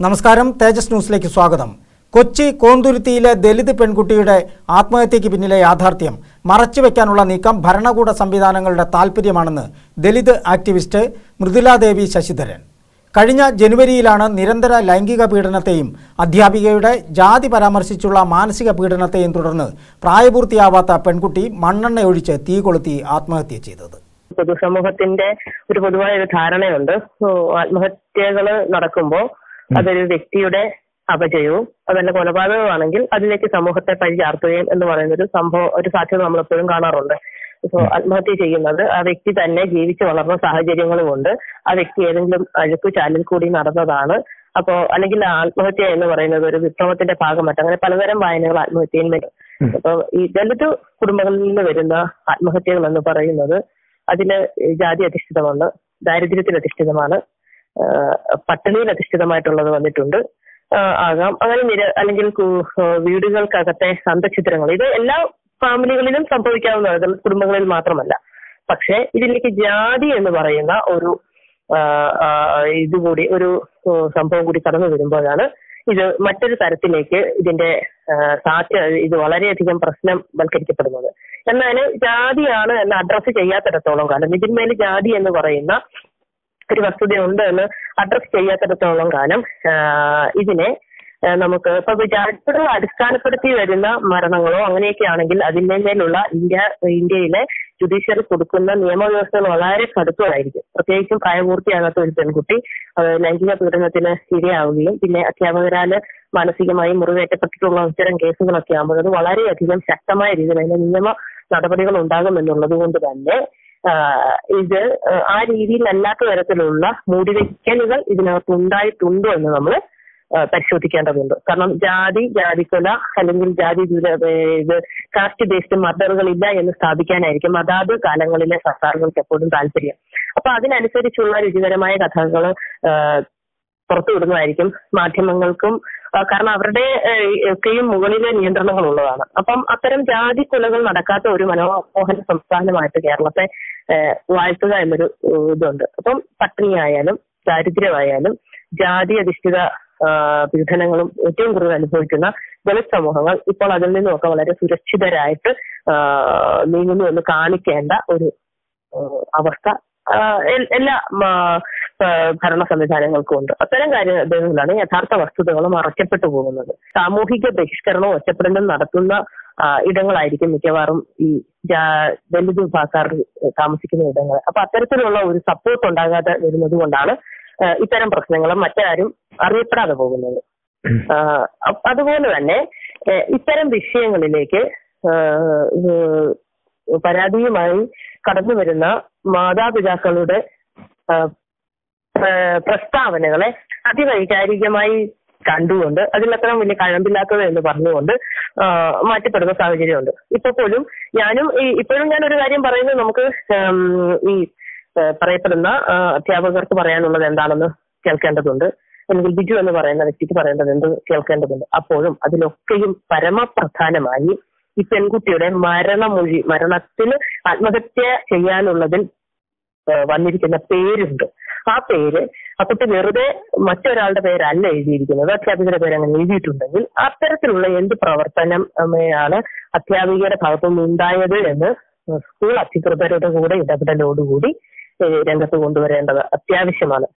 നമസ്കാരം തേജസ് ന്യൂസിലേക്ക് സ്വാഗതം. കൊച്ചി കോന്തുരുത്തിയിലെ ദലിത് പെൺകുട്ടിയുടെ ആത്മഹത്യയ്ക്ക് പിന്നിലെ യാഥാർത്ഥ്യം. മറച്ചുവെക്കാനുള്ള നീക്കം ഭരണകൂട സംവിധാനങ്ങളുടെ താൽപ്പര്യമാണെന്ന് ദലിത് ആക്ടിവിസ്റ്റ് മൃദുലാദേവി ശശിധരൻ. കഴിഞ്ഞ ജനുവരിയിലാണ് നിരന്തര ലൈംഗിക പീഡനത്തെയും അധ്യാപികയുടെ ജാതി പരാമർശിച്ചുള്ള മാനസിക പീഡനത്തെയും തുടർന്ന് പ്രായപൂർത്തിയാവാത്ത പെൺകുട്ടി മണ്ണെണ്ണ ഒഴിച്ച് തീ കൊളുത്തി ആത്മഹത്യ ചെയ്തത്. പൊതുസമൂഹത്തിന്റെ ഒരു പൊതുവായ ഒരു ധാരണയുണ്ട് ആത്മഹത്യകൾ നടക്കുമ്പോൾ അതൊരു വ്യക്തിയുടെ അപജയവും അതല്ല കൊലപാതകമാണെങ്കിൽ അതിലേക്ക് സമൂഹത്തെ പഴി ചാർത്തുകയും എന്ന് പറയുന്ന ഒരു സംഭവം ഒരു സാധ്യത നമ്മൾ എപ്പോഴും കാണാറുണ്ട് ഇപ്പോൾ ആത്മഹത്യ ചെയ്യുന്നത് ആ വ്യക്തി തന്നെ ജീവിച്ചു വളർന്ന സാഹചര്യങ്ങളുമുണ്ട്. ആ വ്യക്തി ഏതെങ്കിലും അഴുക്കു ചാലിൽ കൂടി നടന്നതാണ്. അപ്പോ അല്ലെങ്കിൽ ആത്മഹത്യ എന്ന് പറയുന്നത് ഒരു വിപ്ലവത്തിന്റെ ഭാഗമായിട്ട് അങ്ങനെ പലതരം വായനകൾ ആത്മഹത്യയിൽ അപ്പൊ ഈ ദലിത് കുടുംബങ്ങളിൽ നിന്ന് വരുന്ന ആത്മഹത്യകൾ എന്ന് പറയുന്നത് അതിന് ജാതി അധിഷ്ഠിതമാണ് ദാരിദ്ര്യത്തിൽ അധിഷ്ഠിതമാണ്. പട്ടിണിയിൽ അധിഷ്ഠിതമായിട്ടുള്ളത് വന്നിട്ടുണ്ട്. ആകാം. അങ്ങനെ നിര അല്ലെങ്കിൽ വീടുകൾക്കകത്തെ അന്തഛിദ്രങ്ങൾ. ഇത് എല്ലാ ഫാമിലികളിലും സംഭവിക്കാവുന്നതാണ് കുടുംബങ്ങളിൽ മാത്രമല്ല. പക്ഷേ ഇതിലേക്ക് ജാതി എന്ന് പറയുന്ന ഒരു ഇതുകൂടി ഒരു സംഭവം കൂടി കടന്നു വരുമ്പോഴാണ് ഇത് മറ്റൊരു തരത്തിലേക്ക് ഇതിന്റെ ആഹ് സാധ്യത ഇത് വളരെയധികം പ്രശ്നം വൽക്കരിക്കപ്പെടുന്നത്. എന്നാൽ ജാതിയാണ് എന്ന് അഡ്രസ്സ് ചെയ്യാത്തിടത്തോളം കാലം. ഇതിന്മേൽ ജാതി എന്ന് പറയുന്ന ഒരു വസ്തുതയുണ്ട് എന്ന് അഡ്രസ് ചെയ്യാത്തിടത്തോളം കാലം. ഇതിനെ നമുക്ക് ഇപ്പൊ വിചാരിച്ചത് അടിസ്ഥാനപ്പെടുത്തി വരുന്ന മരണങ്ങളോ അങ്ങനെയൊക്കെ ആണെങ്കിൽ അതിന്റെ മേലുള്ള ഇന്ത്യ ഇന്ത്യയിലെ ജുഡീഷ്യറി കൊടുക്കുന്ന നിയമവ്യവസ്ഥകൾ വളരെ കടുത്തതായിരിക്കും. പ്രത്യേകിച്ചും പ്രായപൂർത്തിയാകാത്ത ഒരു പെൺകുട്ടി ലൈംഗിക പീഡനത്തിന് ഇരയാവുകയും പിന്നെ അധ്യാപകരാൽ മാനസികമായി മുറിവേറ്റപ്പെട്ടിട്ടുള്ള ഇത്തരം കേസുകളൊക്കെ ആകുമ്പോൾ അത് വളരെയധികം ശക്തമായ രീതിയിൽ അതിന്റെ നിയമ നടപടികൾ ഉണ്ടാകുമെന്നുള്ളത് കൊണ്ട് തന്നെ ഇത് ആ രീതിയിലല്ലാത്ത തരത്തിലുള്ള മൂടിവെക്കലുകൾ ഇതിനകത്ത് ഉണ്ടായിട്ടുണ്ടോ എന്ന് നമ്മൾ പരിശോധിക്കേണ്ടതുണ്ട്. കാരണം ജാതി ജാതിക്കൊല അല്ലെങ്കിൽ ജാതി ഇത് കാസ്റ്റ് ബേസ്ഡ് മർഡറുകൾ ഇല്ല എന്ന് സ്ഥാപിക്കാനായിരിക്കും അതാത് കാലങ്ങളിലെ സർക്കാരുകൾക്ക് എപ്പോഴും താല്പര്യം. അപ്പൊ അതിനനുസരിച്ചുള്ള രുചികരമായ കഥകൾ പുറത്തു വിടുന്നതായിരിക്കും മാധ്യമങ്ങൾക്കും കാരണം അവരുടെ ഒക്കെയും മുകളിലെ നിയന്ത്രണങ്ങൾ ഉള്ളതാണ് അപ്പം അത്തരം ജാതി കൊലകൾ നടക്കാത്ത ഒരു മനോമോഹന സംസ്ഥാനമായിട്ട് കേരളത്തെ വാഴ്ത്തുക എന്നൊരു ഇതുണ്ട്. അപ്പം പട്ടിണിയായാലും ദാരിദ്ര്യമായാലും ജാതി അധിഷ്ഠിത പീഡനങ്ങളും ഏറ്റവും കൂടുതൽ അനുഭവിക്കുന്ന ദളിത് സമൂഹങ്ങൾ ഇപ്പോൾ അതിൽ നിന്നുമൊക്കെ വളരെ സുരക്ഷിതരായിട്ട് നീങ്ങുന്നു എന്ന് കാണിക്കേണ്ട ഒരു അവസ്ഥ എല്ലാ ഭരണ സംവിധാനങ്ങൾക്കും ഉണ്ട്. അത്തരം കാര്യങ്ങളിലാണ് യഥാർത്ഥ വസ്തുതകൾ മറയ്ക്കപ്പെട്ടു പോകുന്നത്. സാമൂഹിക ബഹിഷ്കരണവും ഒറ്റപ്പെടലും നടത്തുന്ന ഇടങ്ങളായിരിക്കും മിക്കവാറും ഈ ദലിത് വിഭാഗക്കാർ താമസിക്കുന്ന ഇടങ്ങൾ. അപ്പൊ അത്തരത്തിലുള്ള ഒരു സപ്പോർട്ട് ഉണ്ടാകാതെ വരുന്നത് കൊണ്ടാണ് ഇത്തരം പ്രശ്നങ്ങളും മറ്റാരും അറിയപ്പെടാതെ പോകുന്നത്. അതുപോലെ തന്നെ ഇത്തരം വിഷയങ്ങളിലേക്ക് പരാതിയുമായി കടന്നു വരുന്ന മാതാപിതാക്കളുടെ പ്രസ്താവനകളെ അതിവൈകാരികമായി കണ്ടുകൊണ്ട് അതിലത്ര വലിയ കഴമ്പില്ലാത്തത് എന്ന് പറഞ്ഞുകൊണ്ട് മാറ്റപ്പെടുന്ന സാഹചര്യമുണ്ട്. ഇപ്പൊ പോലും ഞാനും ഇപ്പോഴും ഞാൻ ഒരു കാര്യം പറയുന്നത് നമുക്ക് ഈ പറയപ്പെടുന്ന അധ്യാപകർക്ക് പറയാനുള്ളത് എന്താണെന്ന് കേൾക്കേണ്ടതുണ്ട്. അല്ലെങ്കിൽ ബിജു എന്ന് പറയുന്ന വ്യക്തിക്ക് പറയേണ്ടത് എന്ത് കേൾക്കേണ്ടതുണ്ട്. അപ്പോഴും അതിലൊക്കെയും പരമപ്രധാനമായി ഈ പെൺകുട്ടിയുടെ മരണമൊഴി മരണത്തിൽ ആത്മഹത്യ ചെയ്യാനുള്ളതിൽ വന്നിരിക്കുന്ന പേരുണ്ട്. ആ പേര് ആ കുട്ടി വെറുതെ മറ്റൊരാളുടെ പേരല്ല എഴുതിയിരിക്കുന്നത്. അധ്യാപികയുടെ പേര് അങ്ങനെ എഴുതിയിട്ടുണ്ടെങ്കിൽ അത്തരത്തിലുള്ള എന്ത് പ്രവർത്തനമാണ് അധ്യാപികയുടെ ഭാഗത്തുനിന്ന് ഉണ്ടായത് എന്ന് സ്കൂൾ അധികൃതരുടെ കൂടെ ഇടപെടലോടുകൂടി രംഗത്ത് കൊണ്ടുവരേണ്ടത് അത്യാവശ്യമാണ്.